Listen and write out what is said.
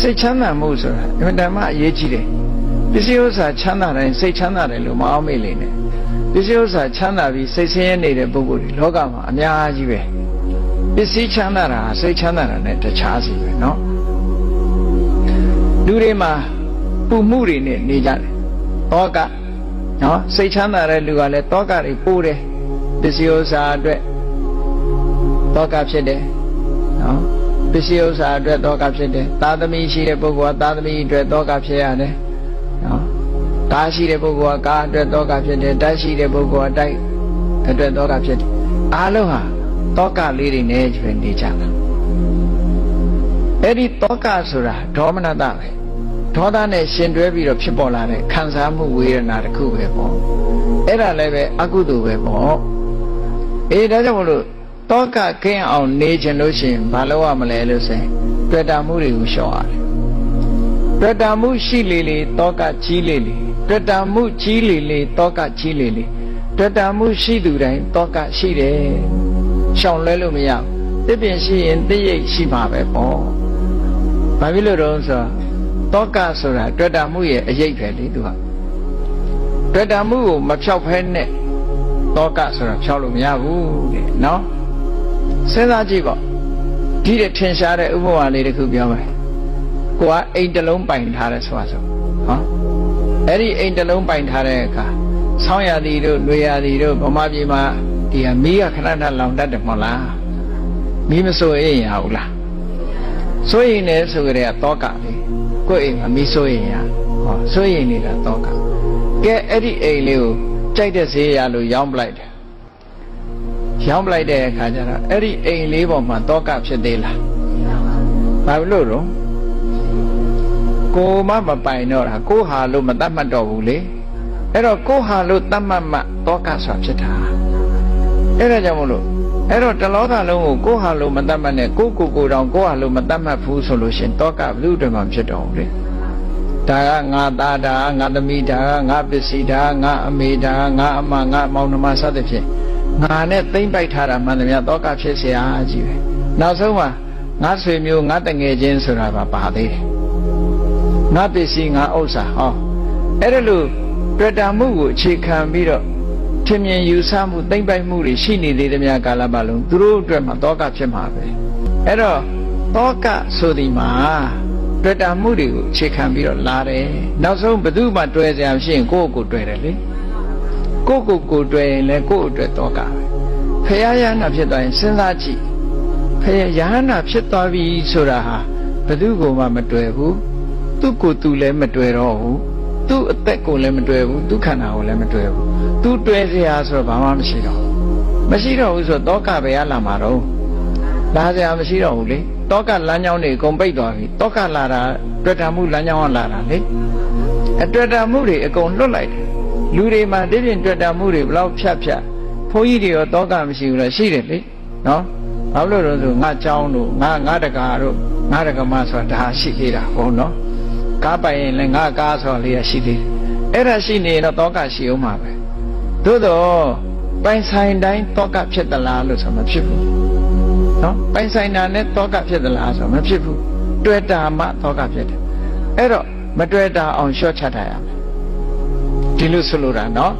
စိတ်ချမ်းသာမှုဆိုတာအမှန်တမ်းအရေးကြီးတယ်ပစ္စည်းဥစ္စာချမ်းသာတိုင်းစိတ်ချမ်းသာတယ်လို့မအောင်မေ့လိမ့်နဲ့ပစ္စည်းဥစ္စာချမ်းသာပြီးစိတ်ဆင်းရဲနေတဲ့ပုဂ္ဂိုလ်တွေလောကမှာအများကြီးပဲပစ္စည်းချမ်းသာတာစိတ်ချမ်းသာတာနဲ့တခြားစီပဲเนาะလူတွေမှာပူမှုတွေနဲ့နေကြတယ်တောကနော်စိတ်ချမ်းသာတဲ့လူကလည်းတောကတွေပိုးတယ်ပစ္စည်းဥစ္စာအတွက်တောကဖြစ်တယ်နော် ပစ္စည်းဥစ္စာအတွက်တောကဖြစ်တယ်သာသမီရှိတဲ့ပုဂ္ဂိုလ်ကသာသမီအတွက်တောကဖြစ်ရတယ်နော်ကားရှိတဲ့ပုဂ္ဂိုလ်ကကားအတွက်တောကဖြစ်တယ်တိုက်ရှိတဲ့ပုဂ္ဂိုလ်ကတိုက်အတွက်တောကဖြစ်တယ်အားလုံးဟာတောကလေးတွေနဲ့ကျွေးနေကြတာအဲ့ဒီတောကဆိုတာဒေါမနတပဲဒေါသနဲ့ရှင်တွဲပြီးတော့ဖြစ်ပေါ်လာတဲ့ခံစားမှုဝေဒနာတစ်ခုပဲပေါ့အဲ့ဒါလည်းပဲအကုသိုလ်ပဲပေါ့အေးဒါကြောင့်မလို့ တောကကင်းအောင်နေခြင်းလို့ရှိရင်ဘာလို့ရမလဲလို့ဆိုရင်တွေ့တာမှုတွေကိုရှောင်ရတယ်တွေ့တာမှုရှိလေလေတောကကြီးလေလေတွေ့တာမှုကြီးလေလေတောကကြီးလေလေတွေ့တာမှုရှိသူတိုင်းတောကရှိတယ်ရှောင်လဲလို့မရဘူးတစ်ပင်ရှိရင်တစ်ရိပ်ရှိမှာပဲပေါ့ဘာဖြစ်လို့တော့ဆိုတော့တောကဆိုတာတွေ့တာမှုရဲ့အရေးပဲလေသူကတွေ့တာမှုကိုမဖြောက်ဖဲနဲ့တောကဆိုတာဖြောက်လို့မရဘူးတဲ့နော် စဉ်းစားကြည့်ပေါ့ဒီတဲ့ထင်ရှားတဲ့ဥပမာလေးတစ်ခုပြောမယ်ကိုကအိမ်တစ်လုံးပိုင်ထားတယ်ဆိုတာဆိုဟောအဲ့ဒီအိမ်တစ်လုံးပိုင်ထားတဲ့အခါဆောင်းရသည်တို့နှွေရသည်တို့ဗမာပြည်မှာဒီဟာမီးကခဏခဏလောင်တတ်တယ်မဟုတ်လားမီးမစိုးရင်ရဘူးလားစိုးရင်လည်းဆိုကြတဲ့တောကလေကိုယ့်အိမ်မှာမီးစိုးရင်ရဟောစိုးရင်နေတာတောကကဲအဲ့ဒီအိမ်လေးကိုကြိုက်တဲ့ဈေးရလို့ရောင်းပလိုက်တယ် ရောင်းပလိုက်တဲ့အခါကျတော့အဲ့ဒီအိမ်လေးပေါ်မှာတောကဖြစ်သေးလားဘာလို့လို့ကိုမမပိုင်တော့တာကိုဟာလို့မတတ်မှတ်တော့ဘူးလေအဲ့တော့ကိုဟာလို့တတ်မှတ်မှတောကဆိုတာဖြစ်တာအဲ့ဒါကြောင့်မလို့အဲ့တော့တလောကလုံးကိုကိုဟာလို့မတတ်မှတ်နဲ့ကိုကိုကိုတောင်ကိုဟာလို့မတတ်မှတ်ဘူးဆိုလို့ရှင်တောကဘလူတွေမှဖြစ်တော့ဘူးလေဒါကငါသားဒါကငါသမီးဒါကငါပစ္စည်းဒါကငါအမေဒါကငါအမငါမောင်နှမစသဖြင့် ငါနဲ့သိမ့်ပိုက်ထားတာမှန်သမျှတောကဖြစ်เสียအားကြီးပဲနောက်ဆုံးမှာငါဆွေမျိုးငါတငယ်ချင်းဆိုတာပါပါသေးတယ်ငါပစ္စည်းငါဥစ္စာဟောအဲ့ဒါလို့တွေ့တာမှုကိုအခြေခံပြီးတော့ထင်မြင်ယူဆမှုသိမ့်ပိုက်မှုတွေရှိနေသေးသမျှကာလပတ်လုံးသူတို့အတွက်မှာတောကဖြစ်မှာပဲအဲ့တော့တောကဆိုဒီမှာတွေ့တာမှုတွေကိုအခြေခံပြီးတော့လာတယ်နောက်ဆုံးဘယ်သူမှတွေ့စရာမရှိရင်ကိုယ့်ကိုယ်တွေ့တယ်လေ ကိုယ့်ကိုယ်ကိုတွေ့ရင်လည်းကိုယ့်အတွက်တောကပဲဖရာရဟနာဖြစ်သွားရင်စဉ်းစားကြည့်ဖရာရဟနာဖြစ်သွားပြီဆိုတာဟာဘယ်သူကမှမတွေ့ဘူးသူ့ကိုယ်သူလည်းမတွေ့တော့ဘူးသူ့အသက်ကိုလည်းမတွေ့ဘူးသူ့ခန္ဓာကိုလည်းမတွေ့ဘူးသူတွေ့စရာဆိုတော့ဘာမှမရှိတော့ဘူးမရှိတော့ဘူးဆိုတော့တောကပဲရလာမှာတော့လာစရာမရှိတော့ဘူးလေတောကလမ်းကြောင်းတွေအကုန်ပိတ်သွားပြီတောကလာတာတွေ့တာမှုလမ်းကြောင်းကလာတာလေအတွေ့တာမှုတွေအကုန်လွတ်လိုက်တယ် လူတွေမှာတိပြင်တွေ့တာမှုတွေဘလောက်ဖြတ်ဖြတ်ဘုန်းကြီးတွေရောတောကမရှိဘူးလားရှိတယ်လေနော်ဘာလို့လဲဆိုငါကြောင်းတို့ငါငါတကာတို့ငါတကမဆိုတာဒါရှိသေးတာဟုတ်နော်ကားပိုင်ရင်လည်းငါကားဆိုလေးရရှိသေးတယ်အဲ့ဒါရှိနေရင်တော့တောကရှိအောင်မှာပဲသို့တော့ပိုင်ဆိုင်တိုင်းတောကဖြစ်သလားလို့ဆိုမှဖြစ်ဘူးနော်ပိုင်ဆိုင်တာနဲ့တောကဖြစ်သလားဆိုမှဖြစ်ဘူးတွေ့တာမှတောကဖြစ်တယ်အဲ့တော့မတွေ့တာအောင်လျှော့ချတာရမယ် ဒီလိုဆိုလိုတာနော်